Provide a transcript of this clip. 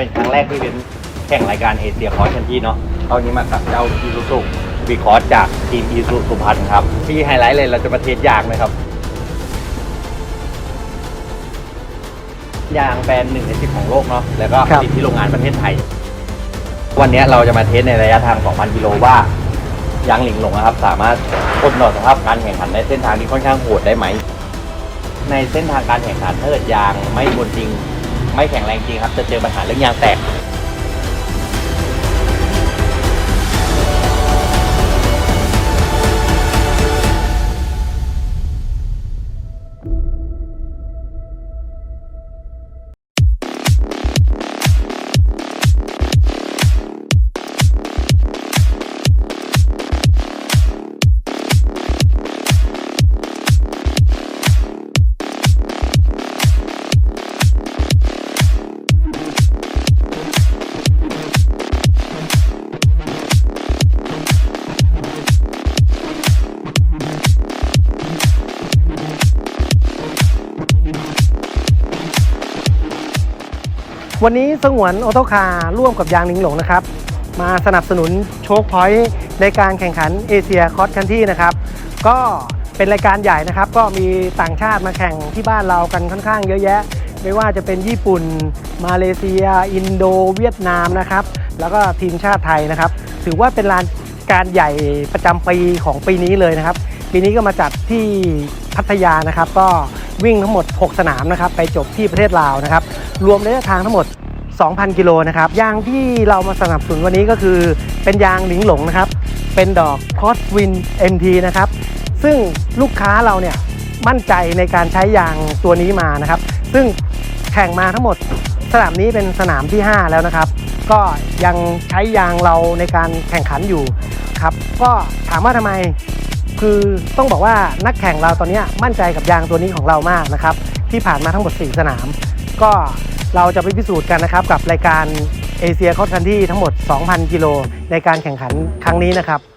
เป็นครั้งแรกที่เป็นแข่งรายการเอเชียคอร์สคันที่เนาะตอนนี้มากับเจ้าอีซูซุวีคอร์สจากทีมอีซูสุพรรณครับ ที่ไฮไลท์เลยเราจะมาเทสยางนะครับ ยางแบรนด์หนึ่งในสิบของโลกเนาะ แล้วก็คผรับลิตที่โรงงานประเทศไทย วันนี้เราจะมาเทสในระยะทาง 2,000 กิโลว่ายางหลิงหลงนะครับ สามารถทนต่อสภาพการแข่งขันในเส้นทางที่ค่อนข้างโหดได้ไหม ในเส้นทางการแข่งขันถ้าเกิดยางไม่บนจริง ไม่แข็งแรงจริงครับ จะเจอปัญหาเรื่องยางแตก วันนี้สงวนออโตคาร์ร่วมกับยางลิงหลงนะครับ มาสนับสนุนโชคพอยต์ในการแข่งขันเอเชียคอ s คันที่นะครับ ก็เป็นรายการใหญ่นะครับ ก็มีต่างชาติมาแข่งที่บ้านเรากันค่อนข้างเยอะแยะ ไม่ว่าจะเป็นญี่ปุ่น มาเลเซีย อินโดเวียดนามนะครับ แล้วก็ทีมชาติไทยนะครับ ถือว่าเป็นรานการใหญ่ประจำปีของปีนี้เลยนะครับ ปีนี้ก็มาจัดที่พัทยานะครับ ก็ วิ่งทั้งหมด 6 สนามนะครับไปจบที่ประเทศลาวนะครับรวมระยะทางทั้งหมด 2,000 กิโลนะครับยางที่เรามาสนับสนุนวันนี้ก็คือเป็นยางหลิงหลงนะครับเป็นดอกคอสวิน MT นะครับซึ่งลูกค้าเราเนี่ยมั่นใจในการใช้ยางตัวนี้มานะครับ ซึ่งแข่งมาทั้งหมดสนามนี้เป็นสนามที่ 5 แล้วนะครับ ก็ยังใช้ยางเราในการแข่งขันอยู่ครับ ก็ถามว่าทำไม คือต้องบอกว่านักแข่งเราตอนนี้มั่นใจกับยางตัวนี้ของเรามากนะครับ ที่ผ่านมาทั้งหมด 4 สนาม ก็เราจะไปพิสูจน์กันนะครับ กับรายการเอเชียคอ s คันที่ทั้งหมด 2,000 กิโลในการแข่งขันครั้งนี้นะครับ